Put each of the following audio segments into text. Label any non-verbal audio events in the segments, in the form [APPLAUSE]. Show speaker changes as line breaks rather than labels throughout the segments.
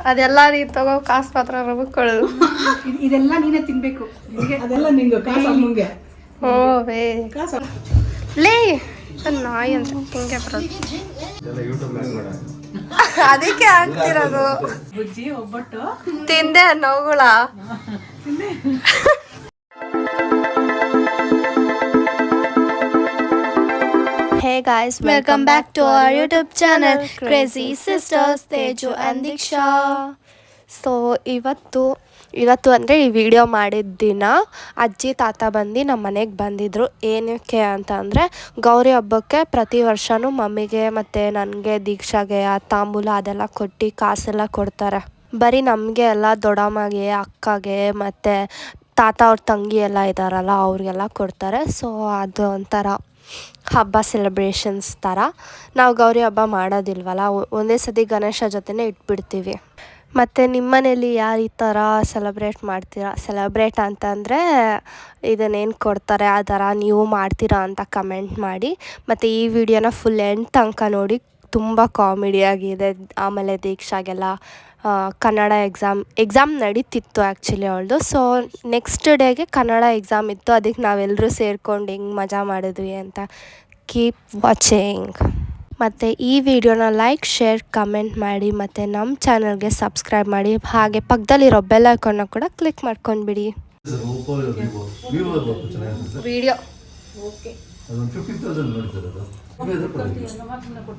ಅದೆಲ್ಲ ನೀನ್ ತಗೋ ಕಾಸು ಪಾತ್ರ
ಇದ್- ಇದೆಲ್ಲ ನೀನೇ ತಿನ್ಬೇಕು.
ಅದೆಲ್ಲ ನಿಂಗೆ ಕಾಸು ಅಮ್ಮಂಗೆ
ಓ ಬೇ
ಕಾಸು
ಲೇ ನಾಯಿ ಅಂತ ಹಿಂಗೆ ಬರೋದು. ಅದಕ್ಕೆ ಆಗ್ತಿರೋದು
ಬುಜ್ಜಿ ಒಬ್ಬಟ್ಟು.
ತಿಂದೆ ನೋವುಗಳ.
Guys, welcome back to our YouTube channel Crazy Sisters Teju and Diksha.
So ಇವತ್ತು ಇವತ್ತು ಅಂದರೆ ಈ ವಿಡಿಯೋ ಮಾಡಿದ ದಿನ ಅಜ್ಜಿ ತಾತ ಬಂದು ನಮ್ಮ ಮನೆಗೆ ಬಂದಿದ್ದರು ಏನಕ್ಕೆ ಅಂತ ಅಂದರೆ ಗೌರಿ ಹಬ್ಬಕ್ಕೆ ಪ್ರತಿ ವರ್ಷವೂ ಮಮ್ಮಿಗೆ ಮತ್ತು ನನಗೆ ದೀಕ್ಷಾಗೆ ಆ ತಾಂಬೂಲ ಅದೆಲ್ಲ ಕೊಟ್ಟು ಕಾಸೆಲ್ಲ ಕೊಡ್ತಾರೆ. ಬರೀ ನಮಗೆ ಎಲ್ಲ ದೊಡ್ಡಮ್ಮಗೆ ಅಕ್ಕಗೆ ಮತ್ತು ತಾತ ಅವ್ರ ತಂಗಿ ಎಲ್ಲ ಇದ್ದಾರಲ್ಲ ಅವ್ರಿಗೆಲ್ಲ ಕೊಡ್ತಾರೆ. ಸೊ ಅದು ಒಂಥರ ಹಬ್ಬ ಸೆಲೆಬ್ರೇಷನ್ಸ್ ಥರ ನಾವು ಗೌರಿ ಹಬ್ಬ ಮಾಡೋದಿಲ್ವಲ್ಲ ಒಂದೇ ಸತಿ ಗಣೇಶ ಜೊತೆನೇ ಇಟ್ಬಿಡ್ತೀವಿ. ಮತ್ತು ನಿಮ್ಮನೇಲಿ ಯಾರು ಈ ಥರ ಸೆಲೆಬ್ರೇಟ್ ಮಾಡ್ತೀರಾ? ಸೆಲೆಬ್ರೇಟ್ ಅಂತಂದರೆ ಇದನ್ನೇನು ಕೊಡ್ತಾರೆ, ಆ ಥರ ನೀವು ಮಾಡ್ತೀರಾ ಅಂತ ಕಮೆಂಟ್ ಮಾಡಿ. ಮತ್ತು ಈ ವಿಡಿಯೋನ ಫುಲ್ ಎಂಡ್ ತನಕ ನೋಡಿ, ತುಂಬ ಕಾಮಿಡಿಯಾಗಿದೆ ಆಮೇಲೆ ದೀಕ್ಷಾಗೆಲ್ಲ ಕನ್ನಡ ಎಕ್ಸಾಮ್ ಎಕ್ಸಾಮ್ ನಡೀತಿತ್ತು ಆ್ಯಕ್ಚುಲಿ ಅವಳದು. ಸೊ ನೆಕ್ಸ್ಟ್ ಡೇಗೆ ಕನ್ನಡ ಎಕ್ಸಾಮ್ ಇತ್ತು. ಅದಕ್ಕೆ ನಾವೆಲ್ಲರೂ ಸೇರ್ಕೊಂಡು ಹಿಂಗೆ ಮಜಾ ಮಾಡಿದ್ವಿ ಅಂತ ಕೀಪ್ ವಾಚಿಂಗ್ ಮತ್ತು ಈ ವಿಡಿಯೋನ ಲೈಕ್ ಶೇರ್ ಕಮೆಂಟ್ ಮಾಡಿ ಮತ್ತು ನಮ್ಮ ಚಾನಲ್ಗೆ ಸಬ್ಸ್ಕ್ರೈಬ್ ಮಾಡಿ. ಹಾಗೆ ಪಕ್ಕದಲ್ಲಿರೋ ಬೆಲ್ ಐಕಾನ್ನ ಕೂಡ ಕ್ಲಿಕ್ ಮಾಡ್ಕೊಂಡ್ಬಿಡಿ. ವಿಡಿಯೋ
ಅದೊಂದು ಫಿಫ್ಟಿ ತೌಸಂಡ್ ನೋಡಿ ಸರ್ ಅದು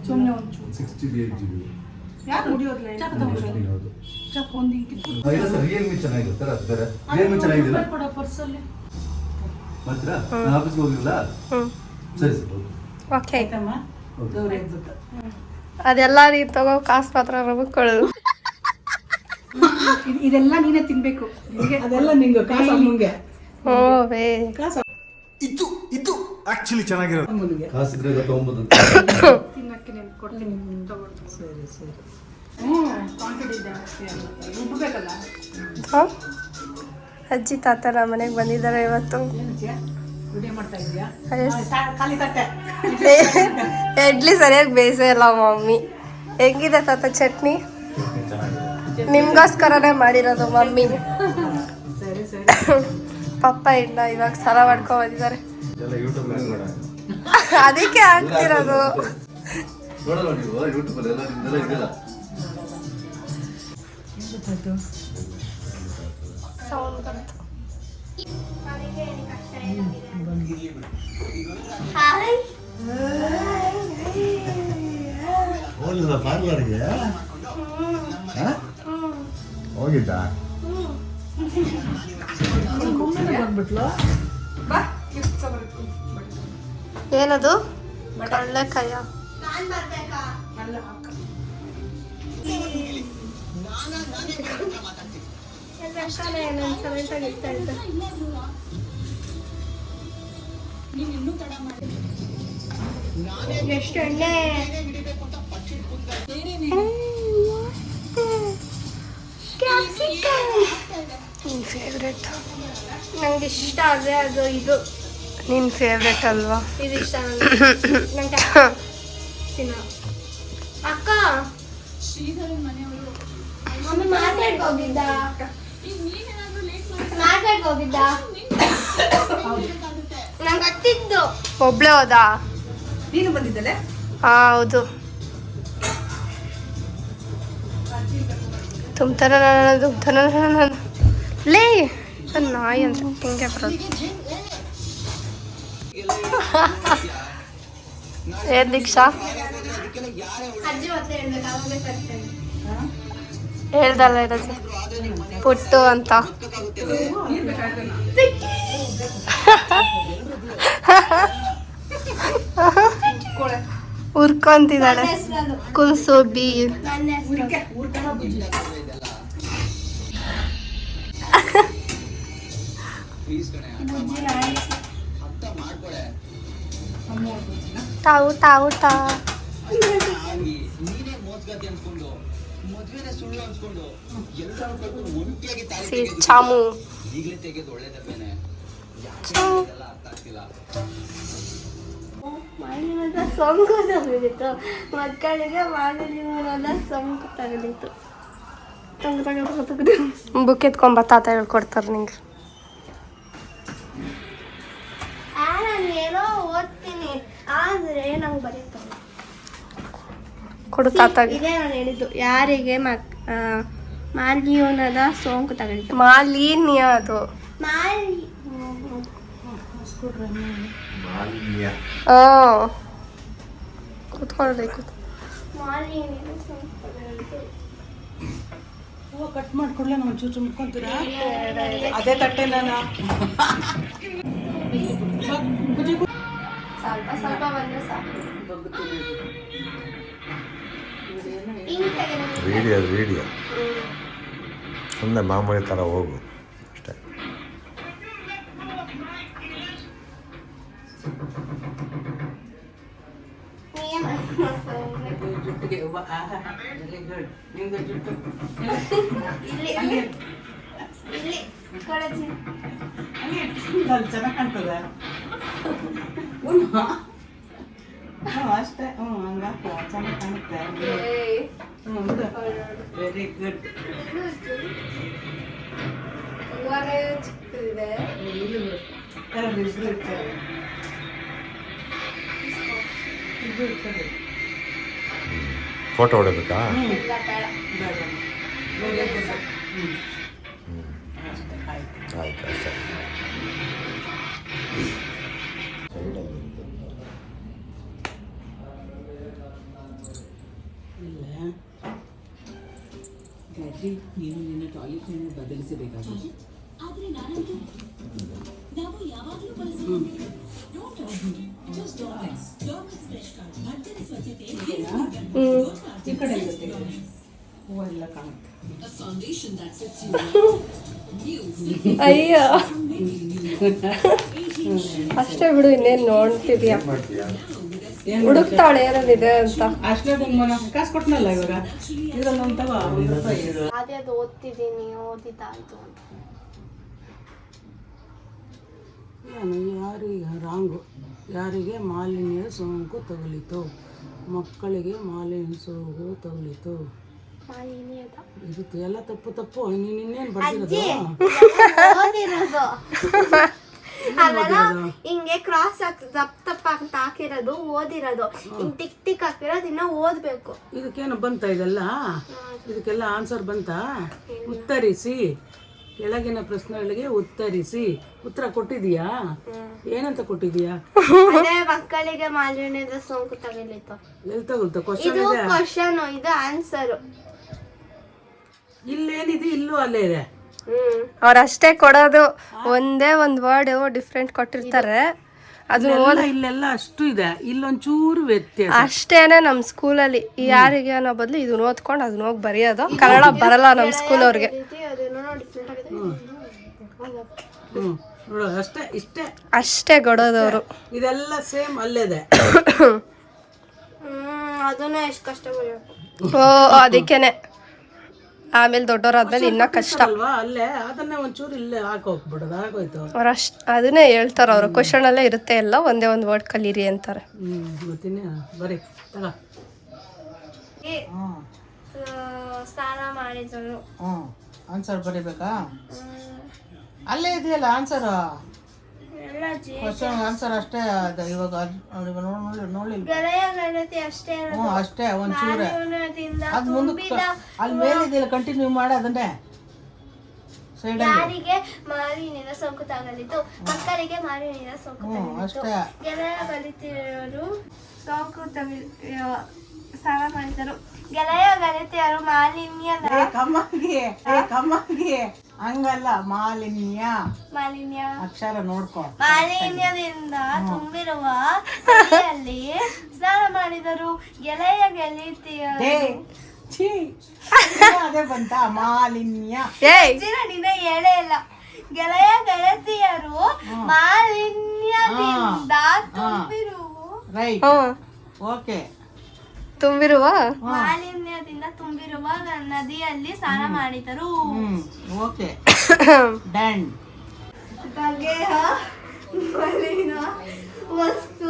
ಸುಮ್ಮನೆ ಒಂಚೂರು.
Six G B eight G B sir ಅದು ಬೇರೆ. ರಿಯಲ್ಮಿ ಮಾತ್ರ? ನಾನು ಆಫೀಸ್ಗೆ ಹೋಗಿಲ್ಲ ಸರಿ ಸರ್ ಓಕೆ.
ಅದೆಲ್ಲ ನೀನು ತಗೋ ಕಾಸು ಪಾತ್ರ ಕೊಡು
ಇದೆಲ್ಲ ನೀನೇ ತಿನ್ಬೇಕು.
ಅದೆಲ್ಲ ನಿಂಗೆ ಕಾಸು ನಿಂಗೆ
ಓ ಬೇ
ಕಾಸು
ಇದು ಇದು ಆಕ್ಚುಲಿ ಚೆನ್ನಾಗಿರೋದು.
ಕಾಸಿದ್ರೆ ತಗೊಂಬೋದು [COUGHS]
ಕೊಡ್ತೀನಿ. ತಗೊಂಡು
ಸರಿ ಸರಿ.
ಹ್ಞೂ ಕ್ವಾಂಟಿಟಿ ಜಾಸ್ತಿ ಆಗುತ್ತೆ ರುಬ್ಬೇಕಲ್ಲ
ಹಾಂ? ಅಜ್ಜಿ ತಾತ ನಮ್ಮ ಮನೆಗೆ ಬಂದಿದ್ದಾರೆ ಇವತ್ತು. ಇಡ್ಲಿ ಸರಿಯಾಗಿ ಬೇಯಿಸೇ ಇಲ್ಲ ಮಮ್ಮಿ. ಹೆಂಗಿದೆ ತಾತ ಚಟ್ನಿ? ನಿಮ್ಗೋಸ್ಕರನೇ ಮಾಡಿರೋದು ಮಮ್ಮಿ. ಪಪ್ಪ ಇಲ್ಲ ಇವಾಗ ಸಲ ಮಾಡ್ಕೊ ಬಂದಿದ್ದಾರೆ. ಅದಕ್ಕೆ ಆಗ್ತಿರೋದು
ನೋಡಲ್ಲ ನೀವು? ಯೂಟ್ಯೂಬಲ್ಲಿ ಎಲ್ಲ ನಿಮ್ದೆಲ್ಲ ಇದೆಯಲ್ಲ? ಹೋಗಿಲ್ಲ ಪಾರ್ಲರ್ಗೆ? ಹೋಗಿದ್ದ?
ಏನದು? ಕಡಲೆಕಾಯ
ಅಲ್ಲ ಅಕ್ಕ
ಎಷ್ಟು ಎಣ್ಣೆ? ನಿನ್ನ ಫೇವ್ರೆಟ್ ನಂಗೆ ಇಷ್ಟ ಆದರೆ ಅದು ಇದು. ನಿನ್ನ ಫೇವ್ರೆಟ್ ಅಲ್ವಾ? ಇದು ಇಷ್ಟ ನಂಗೆ [COUGHS] ತಿನ್ನ. ಅಕ್ಕ. ಮಮ್ಮಿ ಮಾತಾಡ್ಕ ಹೋಗಿದ್ದ ಮಾತಾಡ್ಕ ಹೋಗಿದ್ದ ನಂಗೆ ಹತ್ತಿದ್ದು ಒಬ್ಳೆ ಹೋದಾ.
ನೀನು
ಹೌದು. ತುಂಬ್ತಾನ ತುಂಬ್ತಾರ ಲೇ ನನ್ ನಾಯಿ ಅಂತ ಹಿಂಗೆ ಬರೋದು ಏನ್ ದೀಕ್ಷಾ? ಹೇಳ್ದಲ್ಲ ಇರೋದು. ಪುಟ್ಟು ಅಂತ. ಉರ್ಕೊಂತಿದ್ದಾಳೆ ಕುಲ್ಸು ಬಿ
ಊರಿಕೆ ಊರ್ಕನ ತಾವು
ತಾ. ಊಟ ಊಟ ಸಿ ಚಾಮು.
ಮಾಲಿನ್ಯದ ಸೋಂಕು ತಗುಲಿತು. ಮಕ್ಕಳಿಗೆ ಮಾಲಿನ್ಯದ ಸೋಂಕು ತಗುಲಿತು.
ಬುಕ್ ಎತ್ಕೊಂಬ ತಾತ ಹೇಳ್ಕೊಡ್ತಾರೆ ನಿಂಗೆ.
ಓದ್ತೀನಿ ಆದ್ರೆ ನಂಗೆ ಬರೀತ
ಕೊಡು ತಾತಾಗೆ
ಇದೇ ನಾನು ಹೇಳಿದ್ದು. ಯಾರಿಗೆ ಮಕ್ ಮಾಲ್ಯೂನದ ಸೋಂಕು ತಗಲಿತು
ಮಾಲಿನ್ಯ ಅದು.
ಮಾಲಿ
ಮಾಲಿನ್ಯ.
ಹಾಂ ಕೂತ್ಕೊಳ್ಳಿ ಕೂತ್
ಮಾಲಿನ್ಯದ ಸೋಂಕು ತಗಲಿತು
ಹೂವು ಕಟ್ ಮಾಡ್ಕೊಡ್ಲೆ ನಾವು ಚೂಚು ಮುಟ್ಕೊಂತೀರಾ ಅದೇ ತಟ್ಟೆ ನಾನು. [LAUGHS]
ಸ್ವಲ್ಪ ಸ್ವಲ್ಪ ಬಂದ್ರೆ ಸಾಕು ಹಿಂಗ್ ತೆಗೆದು
ವಿಡಿಯೋ ವಿಡಿಯೋ ಸುಮ್ಮನೆ ಮಾಮೂಲಿ ಥರ ಹೋಗು ಅಷ್ಟೇ
ಜುಟ್ಟಿಗೆ ವೆರಿ ಗುಡ್ ನಿಮ್ದು ಜುಟ್ಟು
ಇಲ್ಲಿ ಇಲ್ಲಿ ಕೊಡಚಿ
ಅಲ್ಲಿ ಚೆನ್ನಾಗಿ ಕಾಣ್ತದೆ ಹ್ಞೂ ಹ್ಞೂ ಅಷ್ಟೇ ಹ್ಞೂ ಹಂಗಾಕ ಚೆನ್ನಾಗಿ ಕಾಣುತ್ತೆ ಹ್ಞೂ ಬಿಡು ವೆರಿ ಗುಡ್ ಕರಲ್ಲಿ ಬಿಸಿಲು ಇರ್ತದೆ ಇದು ಇರ್ತದೆ
ಫೋಟೋ ಹೊಡಬೇಕಾ?
ಬೇಡ ವೆರಿ ಗುಡ್ ಹ್ಞೂ ಅಷ್ಟೇ ಆಯ್ತು
ಆಯ್ತು. ಅಷ್ಟೇ
ಇಲ್ಲ ಗಾಯತ್ರಿ ನೀನು ನಿನ್ನ ಟಾಯ್ಲೆಟ್ ನೀನು ಬದಲಿಸಬೇಕಾಗಿದೆ ಈ ಕಡೆ ಇರುತ್ತೆ ಹೂವೆಲ್ಲ ಕಾಣುತ್ತೆ.
ಅಯ್ಯ. [LAUGHS] ಅಷ್ಟೇ ಬಿಡು ಇನ್ನೇನು ನೋಡ್ತಿದ್ಯಾ? ಹುಡುಕ್ತಾಳೆ ಅಂತ.
ಅಷ್ಟೇ ಕಾಸು ಕೊಟ್ಟನಲ್ಲ ಇವಾಗ
ಅದೇ ಅದು ಓದ್ತಿದ್ದೀನಿ ಓದಿದ್ದಾಯ್ತು ಅಂತ.
ನಾನು ಯಾರಿಗೆ ರಾಂಗು ಯಾರಿಗೆ ಮಾಲಿನ್ಯ ಸೋಂಕು ತಗುಲಿತು? ಮಕ್ಕಳಿಗೆ ಮಾಲಿನ್ಯ ಸೋಂಕು ತಗುಲಿತು. ಇದು ಎಲ್ಲ ತಪ್ಪು ತಪ್ಪು. ನೀನ್ ಇನ್ನೇನು
ಬರ್ತಿರೋದು? ಅವೆಲ್ಲ ಹಿಂಗೆ ಕ್ರಾಸ್ ತಪ್ಪ ತಪ್ಪ ಅಂತ ಹಾಕಿರೋದು ಓದಿರೋದು. ಹಿಂಗ್ ಟಿಕ್ ಟಿಕ್ ಹಾಕಿರೋದು ಇನ್ನ ಓದ್ಬೇಕು.
ಇದಕ್ಕೇನು ಬಂತ ಇದೆಲ್ಲ? ಇದಕ್ಕೆಲ್ಲ ಆನ್ಸರ್ ಬಂತಾ? ಉತ್ತರಿಸಿ. ಕೆಳಗಿನ ಪ್ರಶ್ನೆಗಳಿಗೆ ಉತ್ತರಿಸಿ. ಉತ್ತರ ಕೊಟ್ಟಿದೀಯಾ ಏನಂತ ಕೊಟ್ಟಿದೀಯಾ
ಅದೇ ಮಕ್ಕಳಿಗೆ ಮಾಲಿನ್ಯದ ಸೋಂಕು ತಗಲಿತ್ತು.
ಎಲ್ಲಿ ಕ್ವಶನ್
ಇದು
ಇದೆ?
ಕ್ವಶನ್ ಇದು ಆನ್ಸರ್
ಇಲ್ಲೇನಿದೆ ಇಲ್ಲೂ ಅಲ್ಲೇ ಇದೆ.
ಹ್ಮ್.
ಅವ್ರಷ್ಟೇ ಕೊಡೋದು ಒಂದೇ ಒಂದು ವರ್ಡ್ ಡಿಫ್ರೆಂಟ್ ಕೊಟ್ಟಿರ್ತಾರೆ. ಅದು
ಇಲ್ಲೆಲ್ಲ ಅಷ್ಟು ಇದೆ. ಇಲ್ಲೊಂಚೂರು ವ್ಯತ್ಯಾಸ.
ಅಷ್ಟೇನೆ ನಮ್ಮ ಸ್ಕೂಲಲ್ಲಿ ಯಾರಿಗೆ ಅನ್ನೋ ಬದಲು ಇದನ್ನ ಓದ್ಕೊಂಡು ಅದನ್ನ ಹೋಗಿ ಬರೆಯೋದು. ಕನ್ನಡ ಬರಲ್ಲ ನಮ್ಮ ಸ್ಕೂಲ್ ಅವ್ರಿಗೆ.
ಅಷ್ಟೇ ಇಷ್ಟೇ.
ಅಷ್ಟೇ ಕೊಡೋದವರು
ಇದೆಲ್ಲ ಸೇಮ್ ಅಲ್ಲೇದೆ.
ಅದನ್ನ ಎಷ್ಟು ಕಷ್ಟ
ಓ ಅದಕ್ಕೇನೆ. ಆಮೇಲೆ ದೊಡ್ಡವರಾದ್ಮೇಲೆ ಇನ್ನೂ ಕಷ್ಟ.
ಅಲ್ವಾ ಅಲ್ಲೇ ಅದನ್ನೇ ಒಂಚೂರು ಇಲ್ಲೇ ಹಾಕೋಗ್ಬಿಡೋದು ಆಗೋಯ್ತು.
ಅವ್ರಷ್ಟು ಅದನ್ನೇ ಹೇಳ್ತಾರೆ ಅವರು. ಕ್ವಶನಲ್ಲೇ ಇರುತ್ತೆ ಎಲ್ಲ ಒಂದೇ ಒಂದು ವರ್ಡ್ ಕಲೀರಿ ಅಂತಾರೆ.
ಬರೀ ತಗ.
ಸ್ನಾನ ಮಾಡಿದ್ರು.
ಹ್ಞೂ ಆನ್ಸರ್ ಬರೀಬೇಕಾ? ಅಲ್ಲೇ ಇದೆಯಲ್ಲ ಆನ್ಸರ್ ಕ್ವಶನ್ ಆನ್ಸರ್ ಅಷ್ಟೇ ಅದು ಇವಾಗ ನೋಡ್ ನೋಡಿ ನೋಡ್ಲಿಲ್ಲ
ಗೆಳೆಯ ಗೆಳತಿ ಅಷ್ಟೇ
ಹ್ಞೂ ಅಷ್ಟೇ ಒಂಚೂರೇ. ಅದು ಮುಂದಕ್ಕೆ ಅಲ್ಲಿ ಮೇಲಿದೆಯಲ್ಲ ಕಂಟಿನ್ಯೂ ಮಾಡಿ ಅದನ್ನೇ.
ಯಾರಿಗೆ ಸೋಂಕು ತಗಲಿತು ಮಕ್ಕಳಿಗೆ ಮಾಲಿನ್ಯದ ಸೋಂಕು ತಗಲಿತು
ಅಷ್ಟೇ.
ಗೆಳೆಯ ಗೆಳತಿಯರು ಸೋಂಕು ಸ್ನಾನ ಮಾಡಿದರು ಗೆಳೆಯ ಗೆಳತಿಯರು ಮಾಲಿನ್ಯ
ಕಮ್ಮಿ ಕಮ್ಮಗೆ ಏ ಕಮ್ಮಗೆ ಹಂಗಲ್ಲ ಮಾಲಿನ್ಯ.
ಮಾಲಿನ್ಯ.
ಅಕ್ಷರ ನೋಡ್ಕೊ.
ಮಾಲಿನ್ಯದಿಂದ ತುಂಬಿರುವ ನದಿಯಲ್ಲಿ ಸ್ನಾನ ಮಾಡಿದರು. ಗೆಳೆಯ ಗೆಳತಿಯರು.
ಏ ಛೀ. [LAUGHS] ಅದೇ ಬಂತ ಮಾಲಿನ್ಯ.
ಹೆಚ್ಚಿನ ದಿನ ಹೇಳೇ ಇಲ್ಲ ಗೆಳೆಯ ಗೆಳತಿಯರು ಮಾಲಿನ್ಯದಿಂದ ತುಂಬಿರುವ
ರೈಟ್. ಓಕೆ.
ತುಂಬಿರುವ?
ಮಾಲಿನ್ಯದಿಂದ ತುಂಬಿರುವ ನದಿಯಲ್ಲಿ ಸ್ನಾನ ಮಾಡಿದರು.
ಓಕೆ. [COUGHS] ಡನ್
ಬಗೆಯ ಮಲಿನ ವಸ್ತು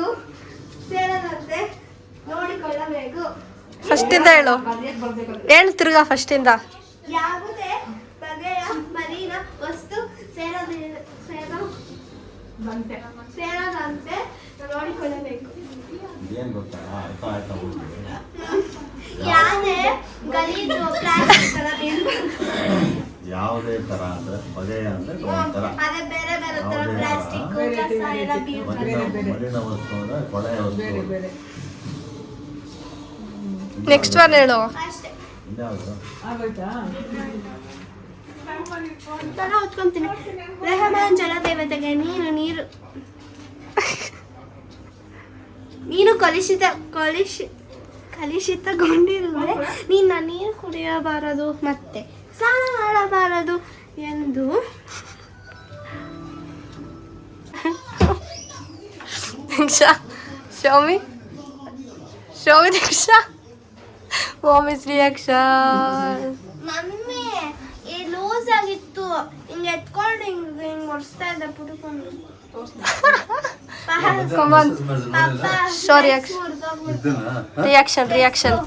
ಸೇರದಂತೆ ನೋಡಿಕೊಳ್ಳಬೇಕು.
ಫಸ್ಟ್ ಇಂದ ಹೇಳು. ಹೇಳು ತಿರುಗ ಫಸ್ಟ್
ಇಂದ
ಯಾವುದೇ ಬಗೆಯ ಮಲಿನ ವಸ್ತು ಸೇರದ
ಸೇರದಂತೆ ನೋಡಿಕೊಳ್ಳಬೇಕು.
ಏನು ಗೊತ್ತಾ? ಅರ್ಥ ಆಯ್ತಾ
ಯಾವ್ದೇ ಗಲೀಜು ಪ್ಲಾಸ್ಟಿಕ್ ಎಲ್ಲ ಬೀಳ್ಬಾರ್ದು.
ಯಾವುದೇ ಥರ ಅಂದರೆ ಬಗೆಯ ಅಂದರೆ ಒಂಥರ.
ಅದೇ ಬೇರೆ ಬೇರೆ ತರ
ಯಾವುದೇ
ಪ್ಲಾಸ್ಟಿಕ್
ತರ.
ಕಸ ಎಲ್ಲ ಬೀಳ್ಬಾರ್ದು
ಮಣ್ಣಿನ ವಸ್ತು ಅಂದ್ರೆ ಕೊಳೆಯ
ಬೇರೆ
ವಸ್ತು
ಬೇರೆ
ನೆಕ್ಸ್ಟ್ ಒನ್ ಹೇಳು.
ಅಷ್ಟೇ.
ಇನ್ಯಾವುದು?
ಆಗೋಯ್ತಾ?
ತರ ಹೊತ್ಕೊಂತೀನಿ. ರೆಹಮಾನ್ ಜಲದೇವತೆಗೆ ನೀರು ನೀರು. [LAUGHS] ನೀನು ಕಲುಷಿತ ಕಲುಷಿ ಕಲುಷಿತಗೊಂಡಿರುವೆ ನಿನ್ನ ನೀರು ಕುಡಿಯಬಾರದು ಮತ್ತೆ ಸ್ನಾನ ಮಾಡಬಾರದು ಎಂದು.
ದೀಕ್ಷಾ, ಶೋಮಿ me ಓಮಿ ಶ್ರೀ reaction
ಮಮ್ಮಿ ಲೂಸ್ ಆಗಿತ್ತು ಹಿಂಗೆ ಎತ್ಕೊಂಡು ಹಿಂಗೆ ಹಿಂಗೆ ಒರೆಸ್ತಾ ಇದ್ದೆ, ಪುಡ್ಕೊಂಡು.
So sorry action
reaction reaction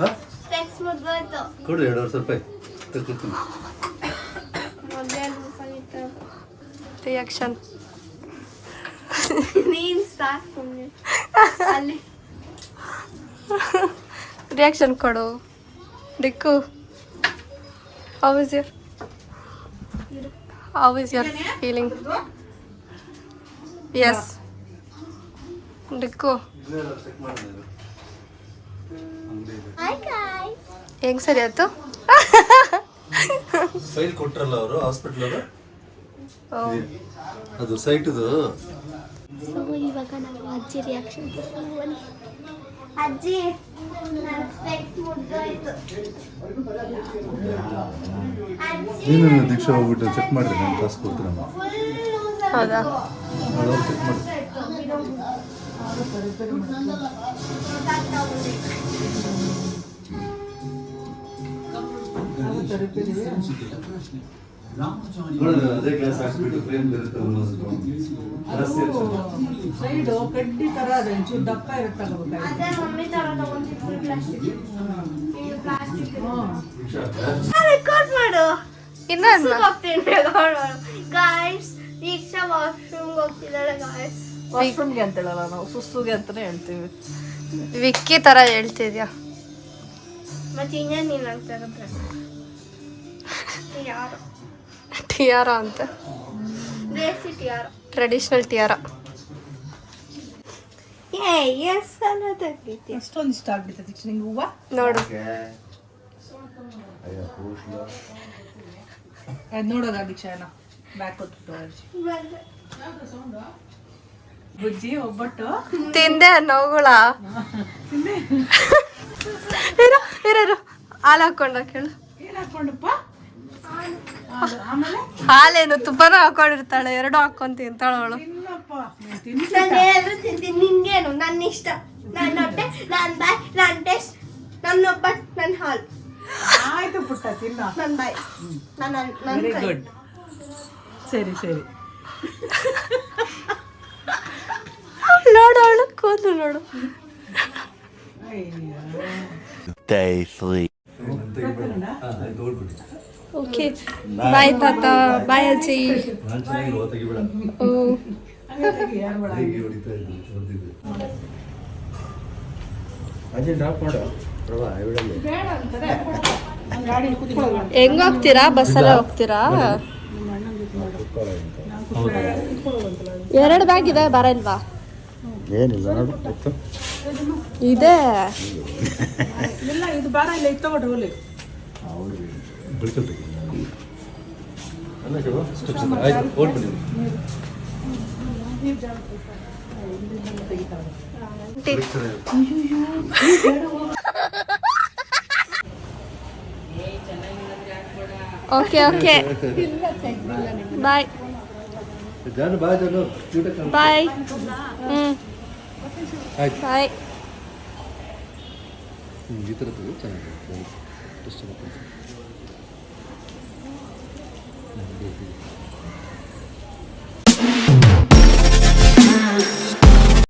ಹಾ ಸೆಕ್ಸ್ ಮಾಡ್ಗೋಯ್ತು ರೂಪಾಯಿ
ಮೊದಲ
ರಿಯಾಕ್ಷನ್ ಕೊಡು. ದಿಕ್ಕು ಅವರ್ ಇಸ್ ಯರ್ ಯರ್ ಇಸ್ ಯರ್ ಫೀಲಿಂಗ್ yes. ಡಿಕ್ಕು
ಹಾಯ್ ಗಾಯ್ಸ್
ಹೆಂಗ್ ಸರಿ ಆಯ್ತು?
ಫೈಲ್ ಕೊಟ್ರಲ್ಲ ಅವರು ಹಾಸ್ಪಿಟಲ್ ಅವರು? ಅದು ಸೈಟ್ದು
ಸೊ ಇವಾಗ ನಾವು ಅಜ್ಜಿ ರಿಯಾಕ್ಷನ್ ಅಜ್ಜಿ
ದೀಕ್ಷಾ ಹೋಗ್ಬಿಟ್ಟು ಚೆಕ್ ಮಾಡಿದ್ರೆ ನಾನು ಕಾಸು ಕೊಡ್ತೀನಮ್ಮ
ಹೌದಾ?
ಅದೇ ಗ್ಲಾಸ್ ಹಾಕ್ಬಿಟ್ಟು ಫ್ರೇಮ್ ಬರುತ್ತೆ
ಸೈಡು ಕಡ್ಡಿ ತರ ಅದ ಒಂಚೂರು ದಪ್ಪ ಇರುತ್ತೆ
ರೆಕಾರ್ಡ್ ಮಾಡು
ಇನ್ನ
ಹೋಗ್ತೀನಿ. ರೆಕಾರ್ಡ್ ಮಾಡು ಗಾಯ್ಸ್ ದೀಕ್ಷಾ ಹೋಗ್ತಿದ್ದಾಳೆ ಗಾಯ್ಸ್
ವಾಶ್ರೂಮ್ಗೆ ಅಂತ ಹೇಳಲ್ಲ ನಾವು ಸುಸ್ಸುಗೆ ಅಂತಾನೆ ಹೇಳ್ತೀವಿ.
ವಿಕ್ಕಿ ತರ ಹೇಳ್ತಿದ್ಯಾ?
ಮತ್ತೆ ಇನ್ನೇನು ನೀನು [LAUGHS] ಅಂತ ಯಾರು
ಟಿಯಾರ ಅಂತ?
ದೇಸಿ ಯಾರು
ಟ್ರೆಡಿಷನಲ್ ಟಿಯಾರ
ಏ ಎಸ್ ಅನ್ನೋದಾಗೈತಿ
ಎಷ್ಟೊಂದು ಇಷ್ಟ ಆಗ್ಬಿಟ್ಟೆ ದೀಕ್ಷಾ ನಿಂಗೆ ಹೂವ?
ನೋಡು.
ಅಯ್ಯೋ ಕೂಸ್ಲು
ಅದ್ ನೋಡೋದ ಅಜ್ಜಿ ಬುಜ್ಜಿ ಒಬ್ಬಟ್ಟು?
ತಿಂದೆ ನೋವುಗಳ. ಇರೋ ಹಾಲು ಹಾಕೊಂಡ ಕೇಳು.
ಏನ್ ಹಾಕೊಂಡಪ್ಪ ಅದು ಆಮೇಲೆ?
ಹಾಲೇನು ತುಪ್ಪನ ಹಾಕೊಂಡಿರ್ತಾಳೆ ಎರಡು ಹಾಕೊಂಡ್ ತಿಂತಾಳ ಅವಳು
ನಿನ್ಗೇನು? ನನ್ನ ಇಷ್ಟ. ನನ್ನ ಹೊಟ್ಟೆ ನನ್ನ ಬಾಯ್ ನನ್ನ ಟೇಸ್ಟ್ ನನ್ನ ಒಬ್ಬಟ್ಟು ನನ್ನ ಹಾಲು.
ಆಯ್ತು ಪುಟ್ಟ ತಿನ್ನ.
ನನ್ನ ಬಾಯ್. ನನ್ನ ನನ್ನ
ಸರಿ ಸರಿ.
ನೋಡು ಅವಳು ಕೂದಲು ನೋಡು.
ಅಯ್ಯೋ
Day three.
ಓಕೆ ಬಾಯ್ ತಾತ. ಬಾಯ್ ಅಜ್ಜಿ. ಓ.
ಹಂಗೆ ತೆಗಿ, ಯಾರ್ ಬೇಡ.
ಹೇಗೆ ಹೊಡಿತಾ ಇದ್ದು ಹೊಡೆದಿದ್ದು
ಅಜ್ಜಿ ಡ್ರಾಪ್ ಮಾಡು ಪ್ರಭಾ ಇವಳಲ್ಲಿ
ಗಾಡಿ ಕೂತ್ಕೊಳ್ಳೋದು
ಹೆಂಗ್ ಹೋಗ್ತೀರಾ ಬಸ್ಸಲ್ಲೇ ಹೋಗ್ತೀರಾ ಎರಡು ಬ್ಯಾಗ್ ಇದೆ ಬರಲ್ವಾ?
ಏನಿಲ್ಲ ನೋಡು
ಇದೆ.
ಇಲ್ಲ ಇದು ಬಾರ ಇಲ್ಲ ಇತ್ತು ತಗೊಳ್ರಿ ಹೋಲಿ
ಓಕೆ ಓಕೆ ಅಲ್ಲ ಶಿವ ಸ್ಟೆಪ್ಸ್ ಇದೆ ಆಯ್ತು ಓಡ್ಬಿಡಿ
ಓಕೆ ಓಕೆ ಬಾಯ್
ಜಾನು ಬಾ ಜಾನು ಊಟ
ಬಾಯ್ ಹ್ಞೂ
ಆಯ್ತು
ಬಾಯ್
ಹ್ಮ್, ಈ ಥರ ತೆಗಿ ಚೆನ್ನಾಗಿದೆ ಎಷ್ಟು ಚೆನ್ನಾಗಿ ಕಾಣ್ಸುತ್ತೆ. ಹ್ಮ್, ಇದೆ, ಇದೆ.